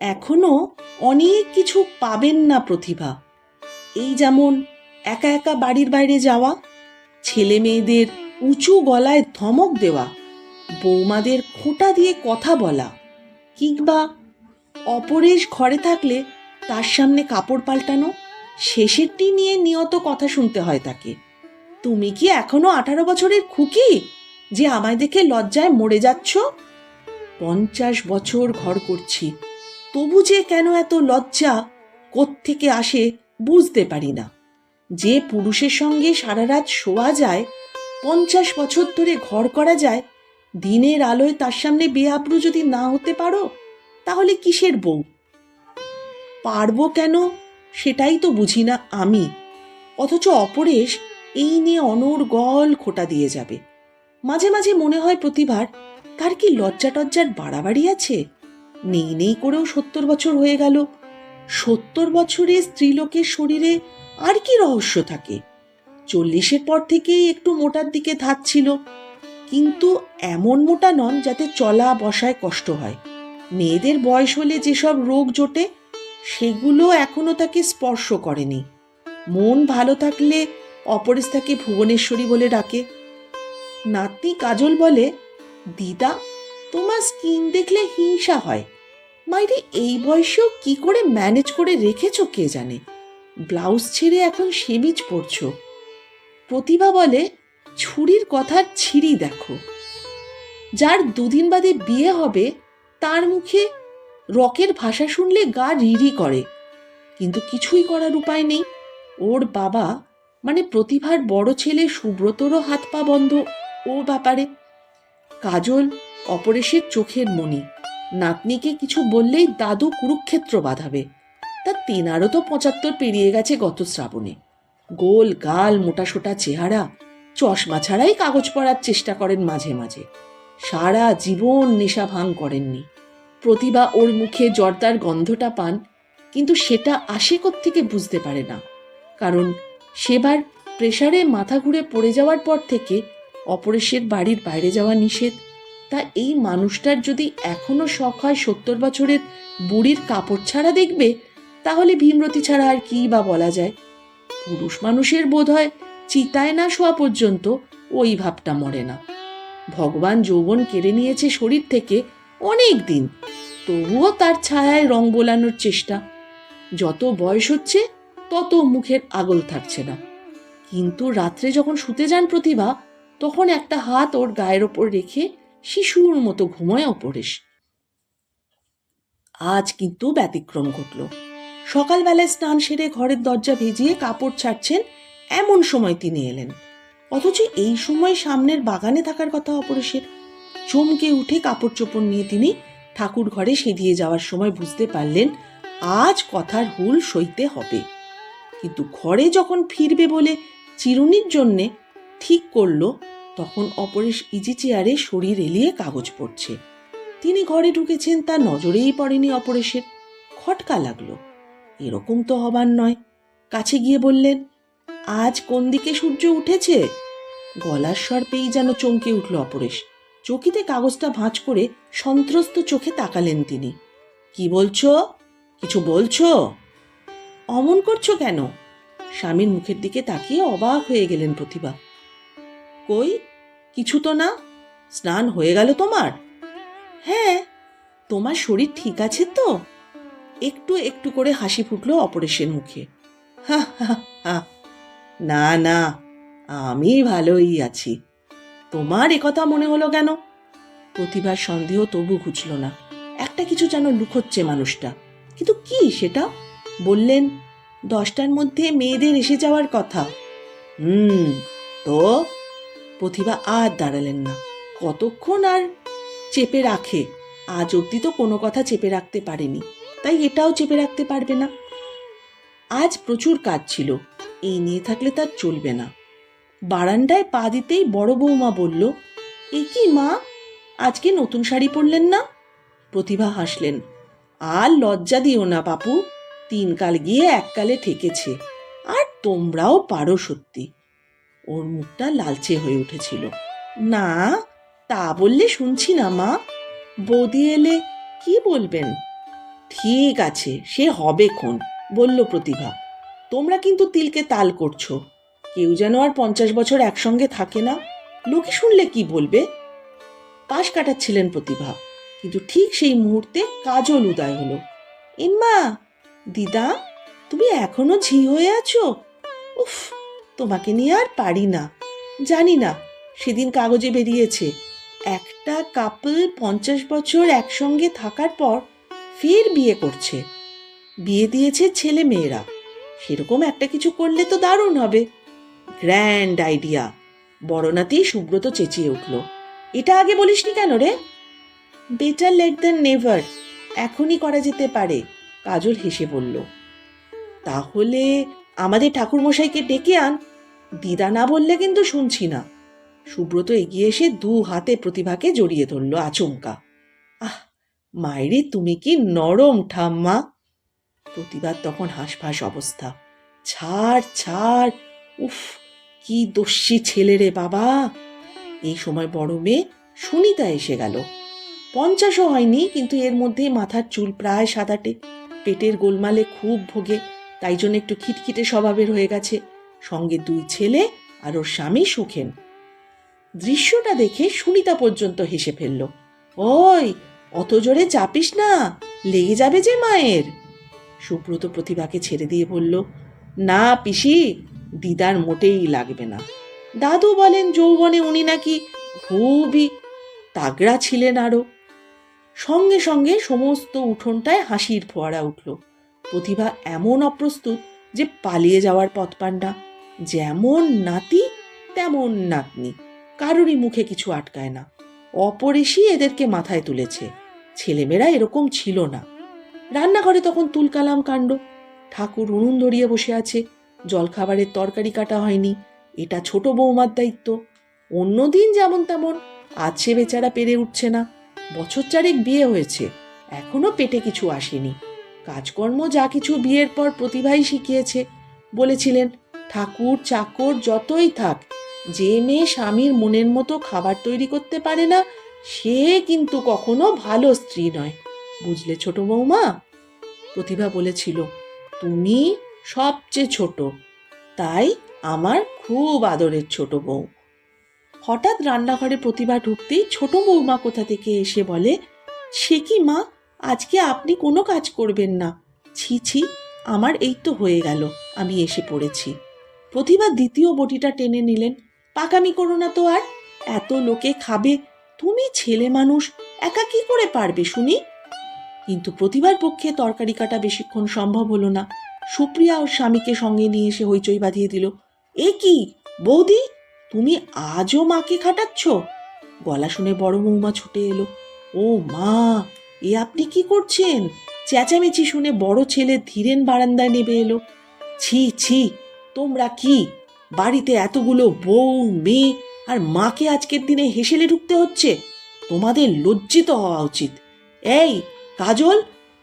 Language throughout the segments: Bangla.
এখনও অনেক কিছু পাবেন না প্রতিভা। এই যেমন একা একা বাড়ির বাইরে যাওয়া, ছেলে মেয়েদের উঁচু গলায় ধমক দেওয়া, বৌমাদের খোঁটা দিয়ে কথা বলা, কিংবা অপরেশ ঘরে থাকলে তার সামনে কাপড় পাল্টানো, শেষেরটি নিয়ে নিয়ত কথা শুনতে হয় তাকে। তুমি কি এখনও আঠারো বছরের খুকি যে আমায় দেখে লজ্জায় মরে যাচ্ছ? পঞ্চাশ বছর ঘর করছি। তবু যে কেন এত লজ্জা কোত্থেকে আসে বুঝতে পারি না। যে পুরুষের সঙ্গে সারা রাত শোয়া যায়, পঞ্চাশ বছর ধরে ঘর করা যায়, দিনের আলোয় তার সামনে বেআব্রু যদি না হতে পারো, তাহলে কিসের বউ? পারব কেন? সেটাই তো বুঝি না আমি। অথচ অপরেশ এই নিয়ে অনর্গল খোটা দিয়ে যাবে। মাঝে মাঝে মনে হয় প্রতিভার, তার কি লজ্জা টজ্জার বাড়াবাড়ি আছে? নেই নেই করেও সত্তর বছর হয়ে গেল। সত্তর বছরে স্ত্রীলোকের শরীরে আর কি রহস্য থাকে? চল্লিশের পর থেকেই একটু মোটার দিকে ধাচ্ছিল কিন্তু এমন মোটা নন যাতে চলা বসায় কষ্ট হয়। মেয়েদের বয়স হলে যেসব রোগ জোটে, সেগুলো এখনও তাকে স্পর্শ করেনি। মন ভালো থাকলে অপরেশ তাকে ভুবনেশ্বরী বলে ডাকে। নাতনি কাজল বলে, দিদা তোমার স্কিন দেখলে হিংসা হয়। মাইরে, এই বয়সেও কি করে ম্যানেজ করে রেখেছো কে জানে? ব্লাউজ ছেড়ে এখন সেমিজ পরছো। প্রতিভা বলে, ছুরির কথার ছিঁড়ি দেখো। যার দুদিন বাদে বিয়ে হবে, তার মুখে রকের ভাষা শুনলে গা রিরি করে। কিন্তু কিছুই করার উপায় নেই। ওর বাবা মানে প্রতিভার বড় ছেলে সুব্রতরও হাত পা বন্ধ, ও ব্যাপারে। কাজল অপরেশের চোখের মণি। নাতনিকে কিছু বললেই দাদু কুরুক্ষেত্র বাঁধাবে। তা তেনারও তো পঁচাত্তর পেরিয়ে গেছে গত শ্রাবণে। গোল গাল মোটাসোটা চেহারা চশমা ছাড়াই কাগজ পড়ার চেষ্টা করেন মাঝে মাঝে। সারা জীবন নেশা ভাঙ করেননি। প্রতিভা ওর মুখে জর্দার গন্ধটা পান, কিন্তু সেটা আসে থেকে বুঝতে পারে না। কারণ সেবার প্রেসারে মাথা ঘুরে পড়ে যাওয়ার পর থেকে অপরেশের বাড়ির বাইরে যাওয়া নিষেধ তা এই মানুষটার যদি এখনও শখ হয় সত্তর বছরের বুড়ির কাপড় ছাড়া দেখবে, তাহলে ভীমরতি ছাড়া আর কি বা বলা যায়? পুরুষ মানুষের বোধ হয় চিতায় না শোয়া পর্যন্ত ওই ভাবটা মরে না। ভগবান যৌবন কেড়ে নিয়েছে শরীর থেকে অনেক দিন, তবুও তার ছায়ায় রং বোলানোর চেষ্টা। যত বয়স হচ্ছে, তত মুখের আগল থাকছে না। কিন্তু রাত্রে যখন শুতে যান প্রতিভা, তখন একটা হাত ওর গায়ের ওপর রেখে শিশুর মতো ঘুমোয় অপরেশ। আজ কিন্তু ব্যতিক্রম ঘটল। সকালবেলায় স্নান সেরে ঘরের দরজা ভিজিয়ে কাপড় ছাড়ছেন এমন সময় তিনি এলেন। অথচ এই সময় সামনের বাগানে থাকার কথা অপরেশের। চমকে উঠে কাপড় চোপড় নিয়ে তিনি ঠাকুর ঘরে সেদিয়ে যাওয়ার সময় বুঝতে পারলেন, আজ কথার হুল সইতে হবে। কিন্তু ঘরে যখন ফিরবে বলে চিরুনির জন্যে ঠিক করল তখন অপরেশ ইজি চেয়ারে শরীর এলিয়ে কাগজ পড়ছে। তিনি ঘরে ঢুকেছেন তা নজরেই পড়েনি অপরেশের। খটকা লাগল। এরকম তো হবার নয়। কাছে গিয়ে বললেন, আজ কোন দিকে সূর্য উঠেছে? গলার স্বর পেয়েই যেন চমকে উঠল অপরেশ। চকিতে কাগজটা ভাঁজ করে সন্ত্রস্ত চোখে তাকালেন তিনি। কি বলছো? কিছু বলছো? অমন করছ কেন? স্বামীর মুখের দিকে তাকিয়ে অবাক হয়ে গেলেন প্রতিভা। কই কিছু তো না? স্নান হয়ে গেল তোমার? হ্যাঁ তোমার শরীর ঠিক আছে তো? একটু একটু করে হাসি ফুটলো অপরেশের মুখে। না না, আমি ভালোই আছি। তোমার একথা মনে হলো কেন? প্রতিভার সন্দেহ তবু ঘুচল না। একটা কিছু যেন লুকোচ্ছে মানুষটা। কিন্তু কি সেটা? বললেন, দশটার মধ্যে মেয়েদের এসে যাওয়ার কথা। হুম, তো? প্রতিভা আর দাঁড়ালেন না। কতক্ষণ আর চেপে রাখে? আজ অবধি তো কোনো কথা চেপে রাখতে পারেনি। তাই এটাও চেপে রাখতে পারবে না। আজ প্রচুর কাজ ছিল। এই নিয়ে থাকলে তার চলবে না। বারান্দায় পা দিতেই বড় বৌমা বলল, এ কি মা? আজকে নতুন শাড়ি পরলেন না? প্রতিভা হাসলেন, আর লজ্জা দিও না বাপু। তিন কাল গিয়ে এককালে ঠেকেছে। আর তোমরাও পারো সত্যি। ওর মুখটা লালচে হয়ে উঠেছিল। না, তা বললে শুনছি না, মা। বৌদি এলে কি বলবেন? ঠিক আছে, সে হবে খন, বলল প্রতিভা। তোমরা কিন্তু তিলকে তাল করছ। কেউ যেন আর পঞ্চাশ বছর একসঙ্গে থাকে না। লোকে শুনলে কি বলবে? পাশ কাটাচ্ছিলেন প্রতিভা, কিন্তু ঠিক সেই মুহূর্তে কাজল উদয় হলো। ইম্মা দিদা, তুমি এখনও ঝি হয়ে আছো? উফ তোমাকে নিয়ে আর পারি না। জানি না, সেদিন কাগজে বেরিয়েছে। একটা কাপল পঞ্চাশ বছর একসঙ্গে থাকার পর ফের বিয়ে করছে। বিয়ে দিয়েছে ছেলে মেয়েরা। সেরকম একটা কিছু করলে তো দারুণ হবে। Grand idea. বড় নাতি সুব্রত চেঁচিয়ে উঠল। এটা আগে বলিসনি কেন রে? Better late than never. এখনই করা যেতে পারে, কাজল হেসে বলল। তাহলে আমাদের ঠাকুরমশাইকে ডেকে আন। দিদা না বললে কিন্তু শুনছি না। সুব্রত এগিয়ে এসে দু হাতে প্রতিভাকে জড়িয়ে ধরল আচমকা। আহ মায়েরে তুমি কি নরম ঠাম্মা। প্রতিভার তখন হাঁসফাঁস অবস্থা। ছাড় ছাড়। উফ, কি দস্যি ছেলে রে বাবা। এই সময় বড় মেয়ে সুনিতা এসে গেল। পঞ্চাশও হয়নি, কিন্তু এর মধ্যেই মাথার চুল প্রায় সাদাটে। পেটের গোলমালে খুব ভোগে, তাই জন্য একটু খিটখিটে স্বভাবের হয়ে গেছে। সঙ্গে দুই ছেলে আর ওর স্বামী সুখেন। দৃশ্যটা দেখে সুনিতা পর্যন্ত হেসে ফেলল, ওই, অত জোরে চাপিস না, লেগে যাবে যে মায়ের? সুব্রত প্রতিভাকে ছেড়ে দিয়ে বলল, না পিসি, দিদার মোটেই লাগবে না। দাদু বলেন যৌবনে উনি নাকি খুবই তাগড়া ছিলেন আরও। সঙ্গে সঙ্গে সমস্ত উঠোনটায় হাসির ফোয়ারা উঠল। প্রতিভা এমন অপ্রস্তুত যে পালিয়ে যাওয়ার পথ পান না। যেমন নাতি, তেমন নাতনি। কারোরই মুখে কিছু আটকায় না। অপরেশই এদেরকে মাথায় তুলেছে। ছেলেমেয়েরা এরকম ছিল না। রান্নাঘরে তখন তুলকালাম কাণ্ড। ঠাকুর উনুন ধরিয়ে বসে আছে। জলখাবারের তরকারি কাটা হয়নি। এটা ছোট বৌমার দায়িত্ব। অন্যদিন যেমন তেমন আছে বেচারা পেরে উঠছে না। বছর চারেক বিয়ে হয়েছে। এখনও পেটে কিছু আসেনি। কাজকর্ম যা কিছু বিয়ের পর প্রতিভাই শিখিয়েছে, বলেছিলেন ঠাকুর চাকর যতই থাক, যে মেয়ে স্বামীর মনের মতো খাবার তৈরি করতে পারে না, সে কিন্তু কখনো ভালো স্ত্রী নয়। বুঝলে ছোট বৌমা? প্রতিভা বলেছিল, তুমি সবচেয়ে ছোট। তাই আমার খুব আদরের ছোট বউ। হঠাৎ রান্নাঘরে প্রতিভা ঢুকতেই ছোট বৌমা কোথা থেকে এসে বলে, সে কি মা, আজকে আপনি কোনো কাজ করবেন না? ছি ছি, আমার এই তো হয়ে গেল, আমি এসে পড়েছি। প্রতিভা দ্বিতীয় বটিটা টেনে নিলেন। পাকামি করো না তো আর। এত লোকে খাবে। তুমি ছেলে মানুষ, একা কি করে পারবে শুনি? কিন্তু প্রতিভার পক্ষে তরকারি কাটা বেশিক্ষণ সম্ভব হলো না। সুপ্রিয়া ওর স্বামীকে সঙ্গে নিয়ে এসে হইচই বাঁধিয়ে দিল। এ কি? বৌদি, তুমি আজও মাকে খাটাচ্ছ? গলা শুনে বড় বৌমা ছুটে এলো। ও মা, এ আপনি কি করছেন? চেঁচামেচি শুনে বড় ছেলে ধীরেন বারান্দায় নেবে এলো। ছি ছি তোমরা কি? বাড়িতে এতগুলো বউ, মেয়ে আর মাকে আজকের দিনে হেসেলে ঢুকতে হচ্ছে? তোমাদের লজ্জিত হওয়া উচিত। এই, কাজল,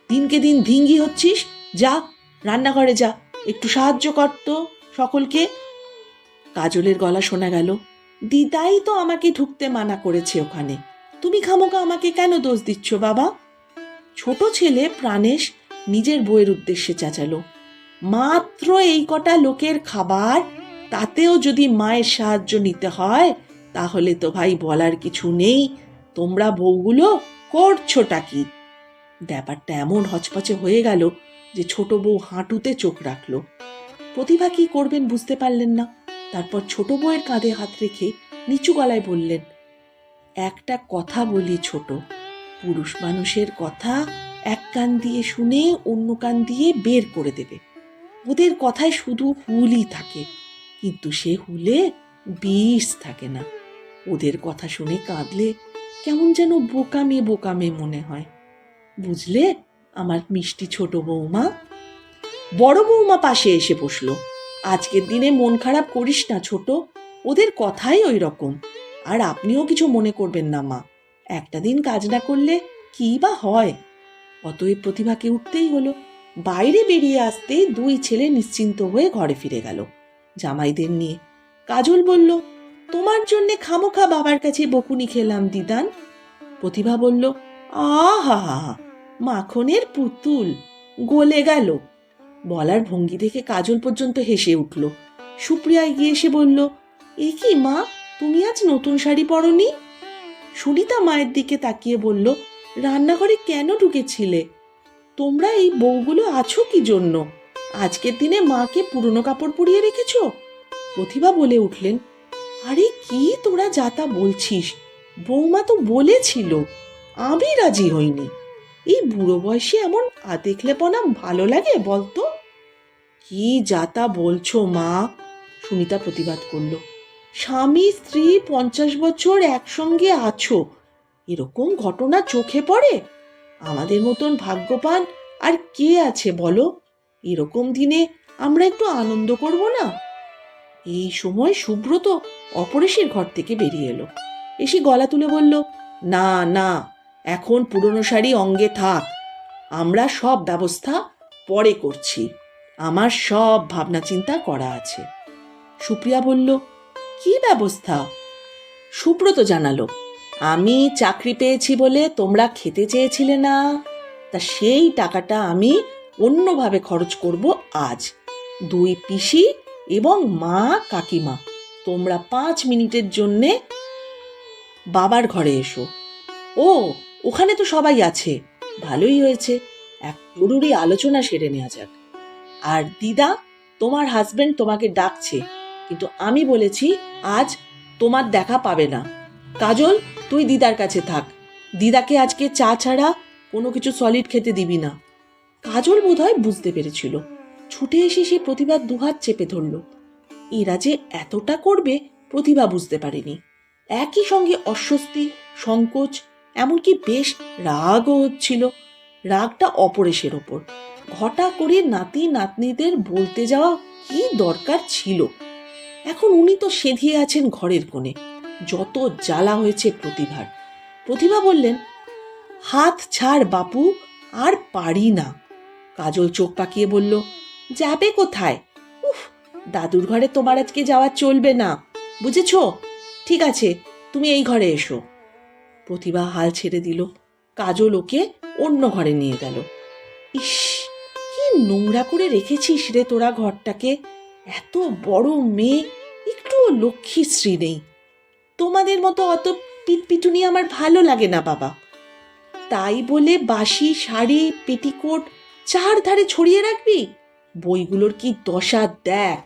দিনকে দিন ধিঙ্গি হচ্ছিস? যা, রান্নাঘরে যা। একটু সাহায্য করতো সকলকে। কাজলের গলা শোনা গেল, দিদাই তো আমাকে ঢুকতে মানা করেছে ওখানে। তুমি খামোকা আমাকে কেন দোষ দিচ্ছ বাবা? ছোট ছেলে প্রাণেশ নিজের বইয়ের উদ্দেশ্যে চেঁচালো মাত্র এই কটা লোকের খাবার, তাতেও যদি মায়ের সাহায্য নিতে হয়, তাহলে তো ভাই বলার কিছু নেই। তোমরা বউগুলো করছোটা কি? ব্যাপারটা এমন হচপচে হয়ে গেল যে ছোট বউ হাঁটুতে চোখ রাখল। প্রতিভা কি করবেন বুঝতে পারলেন না। তারপর ছোট বউয়ের কাঁধে হাত রেখে নিচু গলায় বললেন, একটা কথা বলি ছোট। পুরুষ মানুষের কথা এক কান দিয়ে শুনে অন্য কান দিয়ে বের করে দেবে। ওদের কথায় শুধু হুলই থাকে, কিন্তু সে হুলে বিষ থাকে না। ওদের কথা শুনে কাঁদলে কেমন যেন বোকামে বোকামে মনে হয়। বুঝলে, আমার মিষ্টি ছোট বৌমা? বড় বৌমা পাশে এসে বসল। আজকের দিনে মন খারাপ করিস না ছোট, ওদের কথাই ওই রকম। আর আপনিও কিছু মনে করবেন না মা, একটা দিন কাজ না করলে কি বা হয়? অতএব প্রতিভাকে উঠতেই হলো। বাইরে বেরিয়ে আসতে দুই ছেলে নিশ্চিন্ত হয়ে ঘরে ফিরে গেল। জামাইদের নিয়ে কাজল বলল, তোমার জন্যে খামোখা বাবার কাছে বকুনি খেলাম, দিদান। প্রতিভা বলল, আহা, মাখনের পুতুল, গলে গেল। বলার ভঙ্গি দেখে কাজল পর্যন্ত হেসে উঠল। সুপ্রিয়া এগিয়ে এসে বলল, এ কি মা, তুমি আজ নতুন শাড়ি পরনি? সুনিতা মায়ের দিকে তাকিয়ে বলল, রান্নাঘরে কেন ঢুকেছিলে? তোমরা এই বউগুলো আছো কি জন্য? আজকের দিনে মাকে পুরনো কাপড় পরিয়ে রেখেছ? প্রতিভা বলে উঠলেন, আরে কি তোরা যাতা বলছিস? বৌমা তো বলেছিল, আমি রাজি হইনি। এই বুড়ো বয়সে এমন আদেখলেপনা ভালো লাগে বলতো? কি যাতা বলছো, মা? সুনিতা প্রতিবাদ করল। স্বামী, স্ত্রী পঞ্চাশ বছর একসঙ্গে আছো, এরকম ঘটনা চোখে পড়ে? আমাদের মতন ভাগ্যবান আর কে আছে বলো? এরকম দিনে আমরা একটু আনন্দ করব না? এই সময় সুব্রত অপরেশের ঘর থেকে বেরিয়ে এলো। এসে গলা তুলে বলল, না না, এখন পুরনো শাড়ি অঙ্গে থাক। আমরা সব ব্যবস্থা পরে করছি। আমার সব ভাবনা চিন্তা করা আছে। সুপ্রিয়া বলল, কি ব্যবস্থা? সুব্রত জানালো আমি চাকরি পেয়েছি বলে তোমরা খেতে চেয়েছিলে না? তা সেই টাকাটা আমি অন্যভাবে খরচ করব আজ। দুই পিসি এবং মা কাকিমা, তোমরা পাঁচ মিনিটের জন্যে বাবার ঘরে এসো। ও, ওখানে তো সবাই আছে। ভালোই হয়েছে। এক জরুরি আলোচনা সেরে নেওয়া যাক। আর দিদা, তোমার হাজবেন্ড তোমাকে ডাকছে, কিন্তু আমি বলেছি আজ তোমার দেখা পাবে না। কাজল, তুই দিদার কাছে থাক। দিদাকে আজকে চা ছাড়া কোনো কিছু সলিড খেতে দিবি না। কাজল বোধহয় বুঝতে পেরেছিল। ছুটে এসে সে প্রতিভার দুহাত চেপে ধরল। এরা যে এতটা করবে, প্রতিভা বুঝতে পারেনি। একই সঙ্গে অস্বস্তি, সংকোচ, এমনকি বেশ রাগও হচ্ছিল। রাগটা অপরেশের ওপর। ঘটা করে নাতি নাতনিদের বলতে যাওয়া কি দরকার ছিল? এখন উনি তো সেধিয়ে আছেন ঘরের কোণে। যত জ্বালা হয়েছে প্রতিভার। প্রতিভা বললেন, হাত ছাড় বাপু, আর পারি না। কাজল চোখ পাকিয়ে বলল, যাবে কোথায়? উফ, দাদুর ঘরে তোমার আজকে যাওয়া চলবে না। বুঝেছ? ঠিক আছে, তুমি এই ঘরে এসো। প্রতিভা হাল ছেড়ে দিল। কাজল ওকে অন্য ঘরে নিয়ে গেল। ইস, কি নোংরা করে রেখেছিস রে তোরা ঘরটাকে? এত বড় মেয়ে একটু লক্ষ্মীশ্রী নেই। তোমাদের মতো অত পিটপিটুনি আমার ভালো লাগে না, বাবা। তাই বলে বাসি শাড়ি পেটিকোট চার ধারে ছড়িয়ে রাখবি? বইগুলোর কি দশা দেখ?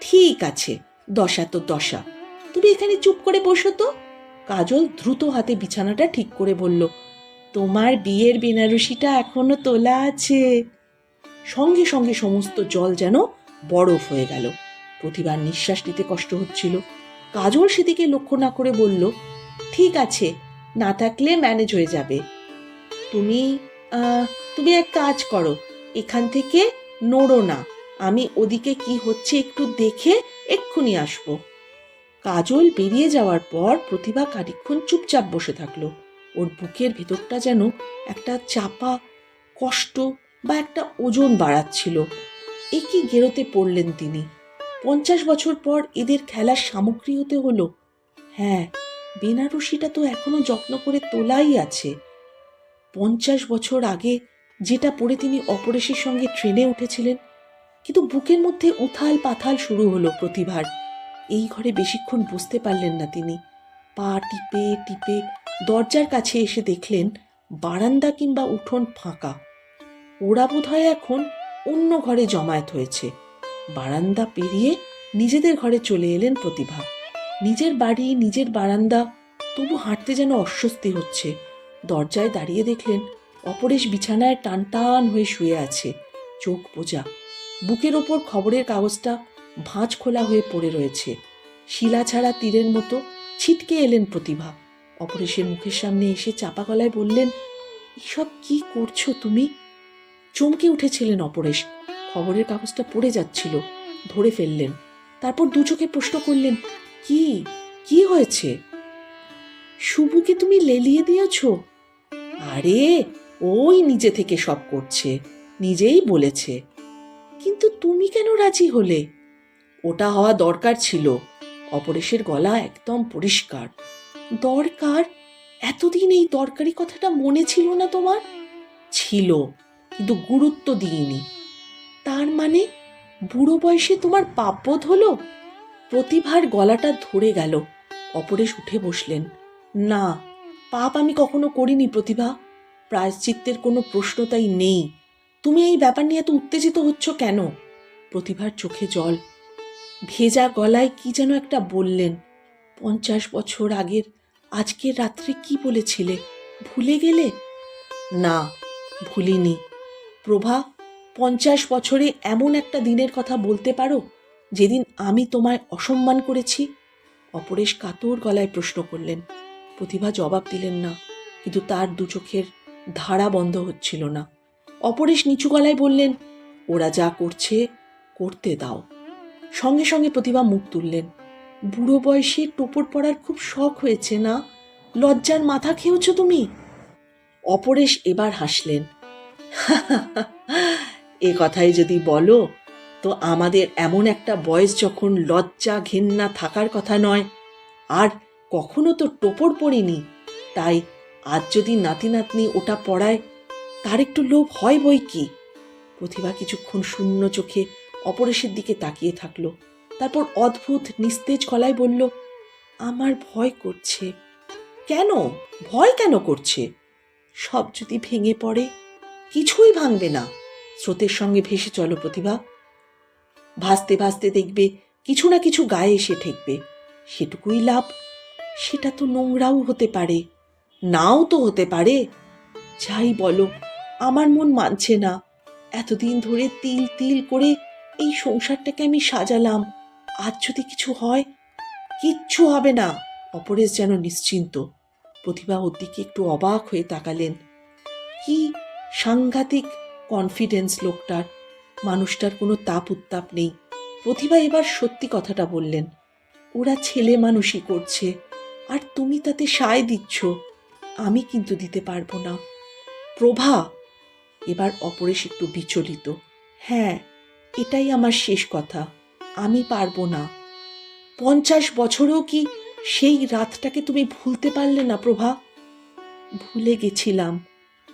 ঠিক আছে, দশা তো দশা। তুমি এখানে চুপ করে বসো তো। কাজল দ্রুত হাতে বিছানাটা ঠিক করে বলল, তোমার বিয়ের বেনারসিটা এখনও তোলা আছে। সঙ্গে সঙ্গে সমস্ত জল যেন বরফ হয়ে গেল। প্রতিবার নিঃশ্বাস নিতে কষ্ট হচ্ছিল। কাজল সেদিকে লক্ষ্য না করে বলল, ঠিক আছে, না থাকলে ম্যানেজ হয়ে যাবে। তুমি তুমি এক কাজ করো, এখান থেকে নড়ো না। আমি ওদিকে কি হচ্ছে একটু দেখে এক্ষুনি আসব। কাজল বেরিয়ে যাওয়ার পর প্রতিভা খানিকক্ষণ চুপচাপ বসে থাকল। ওর বুকের ভেতরটা যেন একটা চাপা কষ্ট বা একটা ওজন বাড়াচ্ছিল। এ কি গেরোতে পড়লেন তিনি। পঞ্চাশ বছর পর এদের খেলার সামগ্রী হতে হলো। হ্যাঁ বেনারসিটা তো এখনও যত্ন করে তোলাই আছে। পঞ্চাশ বছর আগে যেটা পরে তিনি অপরেশের সঙ্গে ট্রেনে উঠেছিলেন, কিন্তু বুকের মধ্যে উথাল পাথাল শুরু হলো প্রতিভার। এই ঘরে বেশিক্ষণ বুঝতে পারলেন না তিনি। পা টিপে টিপে দরজার কাছে এসে দেখলেন, বারান্দা কিংবা উঠোন ফাঁকা। ওরা বোধহয় এখন অন্য ঘরে জমায়েত হয়েছে। বারান্দা পেরিয়ে নিজেদের ঘরে চলে এলেন প্রতিভা। নিজের বাড়ি, নিজের বারান্দা, তবু হাঁটতে যেন অস্বস্তি হচ্ছে। দরজায় দাঁড়িয়ে দেখলেন, অপরেশ বিছানায় টান টান হয়ে শুয়ে আছে। চোখ বোঝা। বুকের ওপর খবরের কাগজটা ভাঁজ খোলা হয়ে পড়ে রয়েছে। শিলা ছাড়া তীরের মতো ছিটকে এলেন প্রতিভা। অপরেশের মুখের সামনে এসে চাপা গলায় বললেন, এসব কি করছ তুমি? চমকে উঠেছিলেন অপরেশ। খবরের কাগজটা পড়ে যাচ্ছিল। ধরে ফেললেন। তারপর দু চোখে প্রশ্ন করলেন, কি? কি হয়েছে? শুভুকে তুমি লেলিয়ে দিয়েছ? আরে, ওই নিজে থেকে সব করছে, নিজেই বলেছে। কিন্তু তুমি কেন রাজি হলে? ওটা হওয়া দরকার ছিল। অপরেশের গলা একদম পরিষ্কার। দরকার? এতদিন এই দরকারি কথাটা মনে ছিল না তোমার? ছিল, কিন্তু গুরুত্ব দিইনি। তার মানে বুড়ো বয়সে তোমার পাপবোধ হলো? প্রতিভার গলাটা ধরে গেল। অপরেশ উঠে বসলেন। না, পাপ আমি কখনো করিনি প্রতিভা। প্রায়শ্চিত্তের কোনো প্রশ্ন তাই নেই। তুমি এই ব্যাপার নিয়ে এত উত্তেজিত হচ্ছ কেন? প্রতিভার চোখে জল। ভেজা গলায় কি যেন একটা বললেন। পঞ্চাশ বছর আগের, আজকের রাত্রে কি বলেছিলে? ভুলে গেলে? না, ভুলিনি। প্রভা পঞ্চাশ বছরে এমন একটা দিনের কথা বলতে পারো, যেদিন আমি তোমায় অসম্মান করেছি? অপরেশ কাতর গলায় প্রশ্ন করলেন। প্রতিভা জবাব দিলেন না, কিন্তু তার দু চোখের ধারা বন্ধ হচ্ছিল না। অপরেশ নিচু গলায় বললেন, ওরা যা করছে, করতে দাও। সঙ্গে সঙ্গে প্রতিভা মুখ তুললেন, বুড়ো বয়সে টোপর পড়ার খুব শখ হয়েছে না? লজ্জার মাথা খেয়েছ তুমি? অপরেশ এবার হাসলেন এ কথাই যদি বলো, তো আমাদের এমন একটা বয়স যখন লজ্জা ঘেন্না থাকার কথা নয়, আর কখনো তো টোপর পড়িনি। তাই আজ যদি নাতি নাতনি ওটা পড়ায়, তার একটু লোভ হয় বই কি? প্রতিভা কিছুক্ষণ শূন্য চোখে অপরেশের দিকে তাকিয়ে থাকল, তারপর অদ্ভুত নিস্তেজ গলায় বলল, আমার ভয় করছে। কেন? ভয় কেন করছে? সব যদি ভেঙে পড়ে, কিছুই ভাঙবে না। স্রোতের সঙ্গে ভেসে চলো প্রতিভা। ভাসতে ভাসতে দেখবে কিছু না কিছু গায়ে এসে ঠেকবে। সেটুকুই লাভ, সেটা তো নোংরাও হতে পারে, নাও তো হতে পারে। যাই বলো, আমার মন মানছে না। এতদিন ধরে তিল তিল করে এই সংসারটাকে আমি সাজালাম। আজ যদি কিছু হয়, কিচ্ছু হবে না। অপরেশ যেন নিশ্চিন্ত। প্রতিভা ওর দিকে একটু অবাক হয়ে তাকালেন। কি সাংঘাতিক কনফিডেন্স লোকটার। মানুষটার কোনো তাপ উত্তাপ নেই। প্রতিভা এবার সত্যি কথাটা বললেন। ওরা ছেলে মানুষই করছে। আর তুমি তাতে সায় দিচ্ছ। আমি কিন্তু দিতে পারব না। প্রভা! এবার অপরেশ একটু বিচলিত। হ্যাঁ এটাই আমার শেষ কথা। আমি পারব না। পঞ্চাশ বছরেও কি সেই রাতটাকে তুমি ভুলতে পারলে না প্রভা? ভুলে গেছিলাম।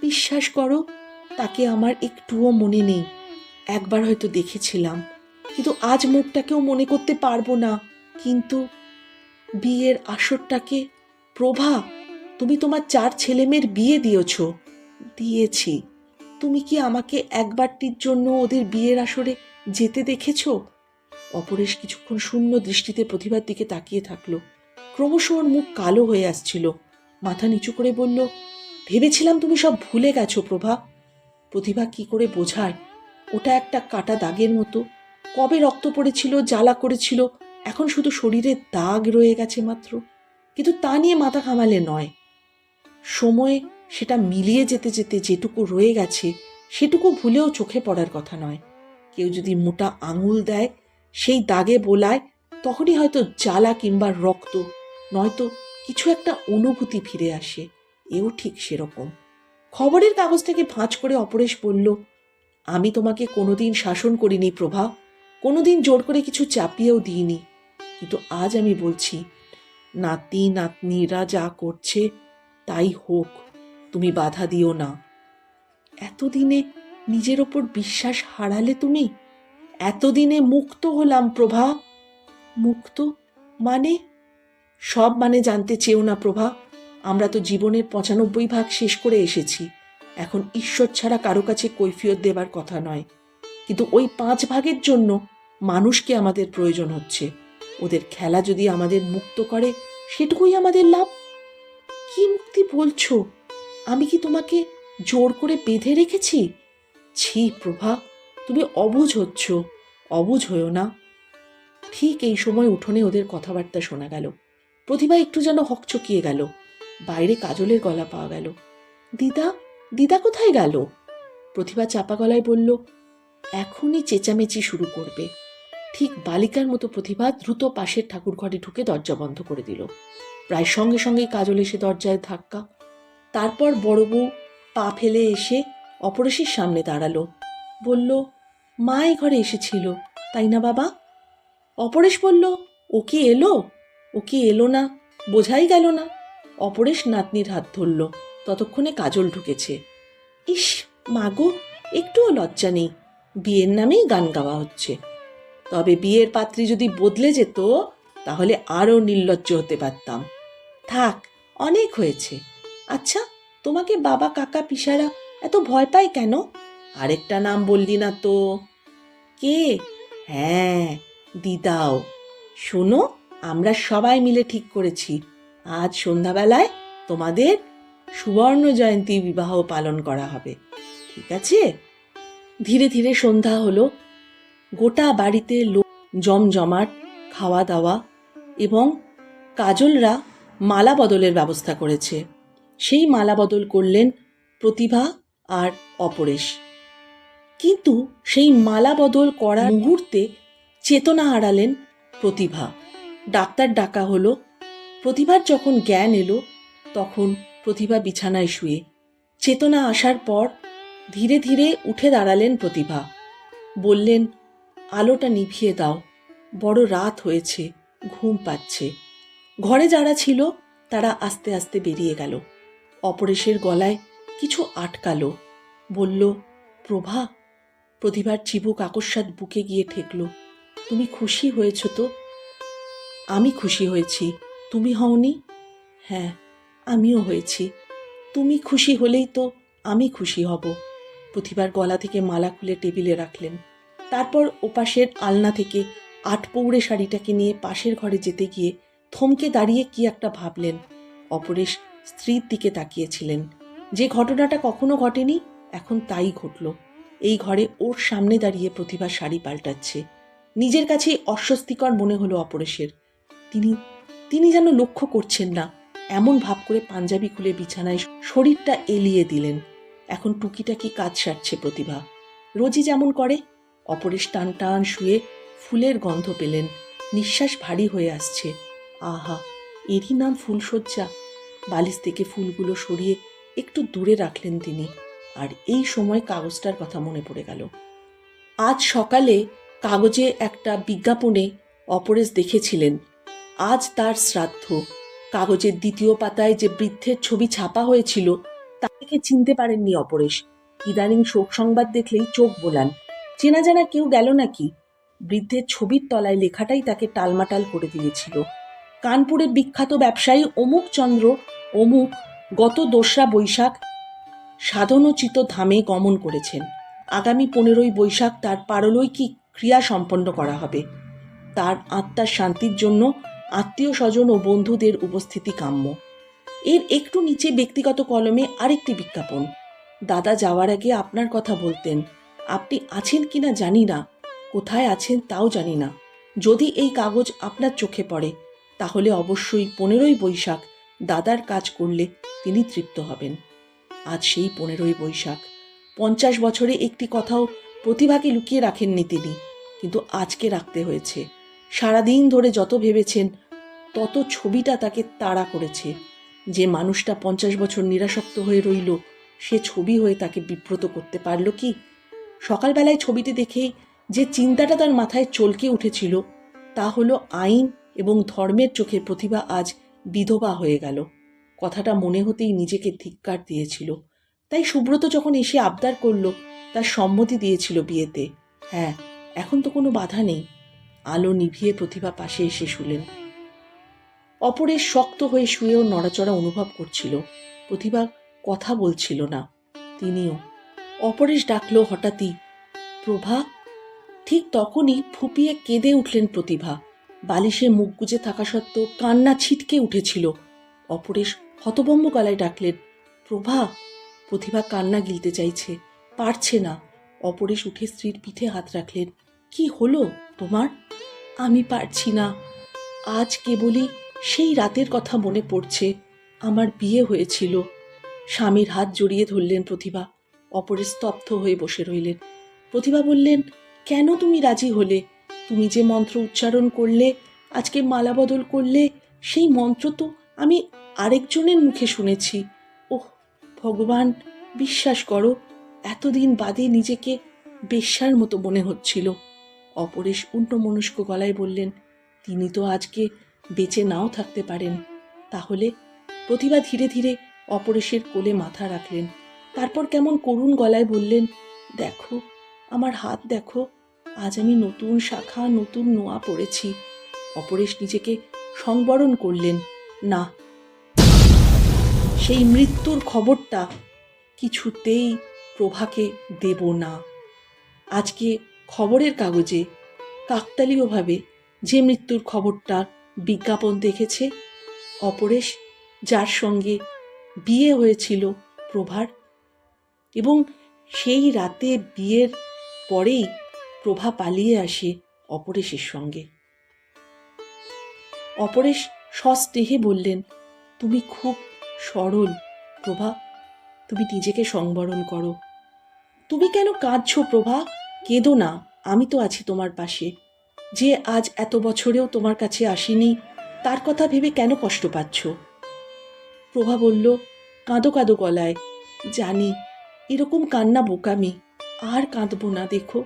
বিশ্বাস করো তাকে আমার একটুও মনে নেই। একবার হয়তো দেখেছিলাম। কিন্তু আজ মুখটাকেও মনে করতে পারব না। কিন্তু বিয়ের আসরটাকে, প্রভা, তুমি তোমার চার ছেলেমেয়ের বিয়ে দিয়েছ। দিয়েছি। তুমি কি আমাকে একবারটির জন্য ওদের বিয়ের আসরে যেতে দেখেছ? অপরেশ কিছুক্ষণ শূন্য দৃষ্টিতে প্রতিভার দিকে তাকিয়ে থাকল। ক্রমশ ওর মুখ কালো হয়ে আসছিল। মাথা নিচু করে বলল, ভেবেছিলাম তুমি সব ভুলে গেছো, প্রভা। প্রতিভা কি করে বোঝায়? ওটা একটা কাটা দাগের মতো। কবে রক্ত পড়েছিল, জ্বালা করেছিল, এখন শুধু শরীরে দাগ রয়ে গেছে মাত্র। কিন্তু তা নিয়ে মাথা ঘামালে নয়। সময়ে সেটা মিলিয়ে যেতে যেতে যেটুকু রয়ে গেছে, সেটুকু ভুলেও চোখে পড়ার কথা নয়। কেউ যদি মোটা আঙুল দেয়, সেই দাগে বোলায়, তখনই হয়তো জ্বালা কিংবা রক্ত, নয়তো কিছু একটা অনুভূতি ফিরে আসে। এও ঠিক সেরকম। খবরের কাগজ থেকে ভাঁজ করে অপরেশ বলল, আমি তোমাকে কোনোদিন শাসন করিনি প্রভা, কোনোদিন জোর করে কিছু চাপিয়েও দিইনি। কিন্তু আজ আমি বলছি, নাতি, নাতনিরা যা করছে তাই হোক, তুমি বাধা দিও না। এতদিনে নিজের ওপর বিশ্বাস হারালে তুমি? এতদিনে মুক্ত হলাম প্রভা। মুক্ত মানে? সব মানে জানতে চেও না প্রভা। আমরা তো জীবনের পঁচানব্বই ভাগ শেষ করে এসেছি। এখন ঈশ্বর ছাড়া কারও কাছে কৈফিয়ত দেবার কথা নয়। কিন্তু ওই পাঁচ ভাগের জন্য মানুষকে আমাদের প্রয়োজন হচ্ছে। ওদের খেলা যদি আমাদের মুক্ত করে, সেটুকুই আমাদের লাভ। কি মুক্তি বলছো? আমি কি তোমাকে জোর করে বেঁধে রেখেছি? ছি, প্রভা, তুমি অবুঝ হচ্ছ। অবুঝ হয়েও না। ঠিক এই সময় উঠোনে ওদের কথাবার্তা শোনা গেল। প্রতিভা একটু যেন হকচকিয়ে গেল। বাইরে কাজলের গলা পাওয়া গেল। দিদা দিদা কোথায় গেল? প্রতিভা চাপা গলায় বলল, এখনই চেঁচামেচি শুরু করবে। ঠিক বালিকার মতো প্রতিভা দ্রুত পাশের ঠাকুর ঘরে ঢুকে দরজা বন্ধ করে দিল। প্রায় সঙ্গে সঙ্গেই কাজল এসে দরজায় ধাক্কা। তারপর বড় বউ পা ফেলে এসে অপরেশের সামনে দাঁড়াল। বলল, মা এ ঘরে এসেছিল, তাই না বাবা? অপরেশ বলল, ও কি এলো? ও কি এলো না? বোঝাই গেল না। অপরেশ নাতনির হাত ধরল। ততক্ষণে কাজল ঢুকেছে। ইস মাগো একটুও লজ্জা নেই। বিয়ের নামেই গান গাওয়া হচ্ছে। তবে বিয়ের পাত্রী যদি বদলে যেত, তাহলে আরও নির্লজ্জ হতে পারতাম। থাক, অনেক হয়েছে। আচ্ছা তোমাকে বাবা কাকা পিসারা এত ভয় পায় কেন? আরেকটা নাম বললি না তো। কে? হ্যাঁ দিদাও। শোনো, আমরা সবাই মিলে ঠিক করেছি। আজ সন্ধ্যাবেলায় তোমাদের সুবর্ণ জয়ন্তী বিবাহ পালন করা হবে। ঠিক আছে? ধীরে ধীরে সন্ধ্যা হলো। গোটা বাড়িতে লোক জমজমাট খাওয়া দাওয়া এবং কাজলরা মালা বদলের ব্যবস্থা করেছে। সেই মালা বদল করলেন প্রতিভা আর অপরেশ। কিন্তু সেই মালা বদল করার মুহূর্তে চেতনা হারালেন প্রতিভা। ডাক্তার ডাকা হলো প্রতিভার যখন জ্ঞান এলো, তখন প্রতিভা বিছানায় শুয়ে, চেতনা আসার পর ধীরে ধীরে উঠে দাঁড়ালেন প্রতিভা। বললেন, আলোটা নিভিয়ে দাও, বড় রাত হয়েছে, ঘুম পাচ্ছে। ঘরে যারা ছিল, তারা আস্তে আস্তে বেরিয়ে গেল। অপরেশের গলায় কিছু আটকালো। বলল, প্রভা, প্রতিভার চিবুক আকস্মাত বুকে গিয়ে ঠেকল। তুমি খুশি হয়েছ তো? আমি খুশি হয়েছি। তুমি হওনি? হ্যাঁ আমিও হয়েছি। তুমি খুশি হলেই তো আমি খুশি হব। প্রতিভার গলা থেকে মালা খুলে টেবিলে রাখলেন। তারপর ওপাশের আলনা থেকে আটপৌড়ে শাড়িটাকে নিয়ে পাশের ঘরে যেতে গিয়ে থমকে দাঁড়িয়ে কি একটা ভাবলেন। অপরেশ স্ত্রীর দিকে তাকিয়েছিলেন। যে ঘটনাটা কখনো ঘটেনি, এখন তাই ঘটল। এই ঘরে ওর সামনে দাঁড়িয়ে প্রতিভা শাড়ি পাল্টাচ্ছে। নিজের কাছেই অস্বস্তিকর মনে হলো অপরেশের। তিনি তিনি যেন লক্ষ্য করছেন না। এমন ভাব করে পাঞ্জাবি খুলে বিছানায় শরীরটা এলিয়ে দিলেন। এখন টুকিটাকি কাজ সারছে প্রতিভা। রোজই যেমন করে অপরেশ টান টান শুয়ে ফুলের গন্ধ পেলেন। নিঃশ্বাস ভারী হয়ে আসছে। আহা, এরই নাম ফুলশয্যা। বালিশ থেকে ফুলগুলো সরিয়ে একটু দূরে রাখলেন তিনি। আর এই সময় কাগজটার কথা মনে পড়ে গেল। আজ সকালে কাগজে একটা বিজ্ঞাপনে অপরেশ দেখেছিলেন। আজ তার শ্রাদ্ধ। কাগজের দ্বিতীয় পাতায় যে বৃদ্ধের ছবি ছাপা হয়েছিল তাকে চিনতে পারেননি অপরেশ। ইদানিং শোক সংবাদ দেখলেই চোখ বোলান। চেনা জানা কেউ গেল নাকি? বৃদ্ধের ছবির তলায় লেখাটাই তাকে টালমাটাল করে দিয়েছিল। কানপুরের বিখ্যাত ব্যবসায়ী অমুক চন্দ্র, অমুক গত দোসরা বৈশাখ সাধনোচিত ধামে গমন করেছেন। আগামী পনেরোই বৈশাখ তার পারলৌকিক ক্রিয়া সম্পন্ন করা হবে। তার আত্মার শান্তির জন্য আত্মীয় স্বজন ও বন্ধুদের উপস্থিতি কাম্য। এর একটু নিচে ব্যক্তিগত কলমে আরেকটি বিজ্ঞাপন। দাদা যাওয়ার আগে আপনার কথা বলতেন, আপনি আছেন কিনা জানি না, কোথায় আছেন তাও জানি না। যদি এই কাগজ আপনার চোখে পড়ে, তাহলে অবশ্যই পনেরোই বৈশাখ দাদার কাজ করলে তিনি তৃপ্ত হবেন। আজ সেই পনেরোই বৈশাখ। পঞ্চাশ বছরে একটি কথাও প্রতিভাকে লুকিয়ে রাখেননি তিনি, কিন্তু আজকে রাখতে হয়েছে। সারাদিন ধরে যত ভেবেছেন তত ছবিটা তাকে তাড়া করেছে। যে মানুষটা পঞ্চাশ বছর নিরাসক্ত হয়ে রইল, সে ছবি হয়ে তাকে বিব্রত করতে পারল কি? সকালবেলায় ছবিটি দেখেই যে চিন্তাটা তার মাথায় চলকে উঠেছিল, তা হলো আইন এবং ধর্মের চোখে প্রতিভা আজ বিধবা হয়ে গেল। কথাটা মনে হতেই নিজেকে ধিক্কার দিয়েছিল। তাই সুব্রত যখন এসে আবদার করল, তার সম্মতি দিয়েছিল বিয়েতে। হ্যাঁ এখন তো কোনো বাধা নেই। আলো নিভিয়ে প্রতিভা পাশে এসে শুলেন। অপরের শক্ত হয়ে শুয়েও নড়াচড়া অনুভব করছিল। প্রতিভা কথা বলছিল না। তিনিও। অপরেশ ডাকল হঠাৎই, প্রভা? ঠিক তখনই ফুপিয়ে কেঁদে উঠলেন প্রতিভা। বালিশে মুখ গুজে থাকা সত্ত্বেও কান্না ছিটকে উঠেছিল। অপরেশ হতবম্ব গলায় ডাকলেন, প্রভা? প্রতিভা কান্না গিলতে চাইছে, পারছে না। অপরেশ উঠে স্ত্রীর পিঠে হাত রাখলেন, কি হলো তোমার? আমি পারছি না। আজ কেবলই সেই রাতের কথা মনে পড়ছে। আমার বিয়ে হয়েছিল। স্বামীর হাত জড়িয়ে ধরলেন প্রতিভা। অপরে স্তব্ধ হয়ে বসে রইলেন। প্রতিভা বললেন, কেন তুমি রাজি হলে? তুমি যে মন্ত্র উচ্চারণ করলে, আজকে মালা বদল করলে, সেই মন্ত্র তো আমি আরেকজনের মুখে শুনেছি। ওহ, ভগবান, বিশ্বাস করো, এতদিন বাদে নিজেকে বেশ্যার মতো মনে হচ্ছিল। অপরেশ মনস্ক গলায় বললেন, তিনি তো আজকে বেঁচে নাও থাকতে পারেন। তাহলে প্রতিভা ধীরে ধীরে অপরেশের কোলে মাথা রাখলেন। তারপর কেমন করুণ গলায় বললেন, দেখো, আমার হাত দেখো, আজ আমি নতুন শাখা, নতুন নোয়া পড়েছি অপরেশ নিজেকে সংবরণ করলেন, না। সেই মৃত্যুর খবরটা কিছুতেই প্রভাকে দেব না। আজকে খবরের কাগজে, কাকতালীয়ভাবে যে মৃত্যুর খবরটা বিজ্ঞাপন দেখেছে। অপরেশ, যার সঙ্গে বিয়ে হয়েছিল প্রভার এবং সেই রাতে বিয়ের পরেই প্রভা পালিয়ে আসে অপরেশের সঙ্গে। অপরেশ সস্নেহে বললেন, তুমি খুব সরল প্রভা, তুমি নিজেকে সংবরণ করো। তুমি কেন কাঁদছো প্রভা? কেঁদো না, আমি তো আছি তোমার পাশে। যে আজ এত বছরেও তোমার কাছে আসেনি, তার কথা ভেবে কেন কষ্ট পাচ্ছ? প্রভা বলল, কাঁদো কাঁদো গলায়, জানি, এরকম কান্না বোকামি, আর কাঁদবো না, দেখো।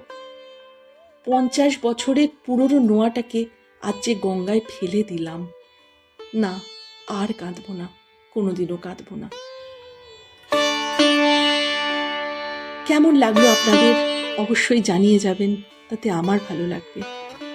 পঞ্চাশ বছরের পুরনো নোয়াটাকে আজ যে গঙ্গায় ফেলে দিলাম, না, আর কাঁদবো না, কোনোদিনও কাঁদবো না। কেমন লাগল আপনাদের? অবশ্যই জানিয়ে যাবেন, তাতে আমার ভালো লাগবে।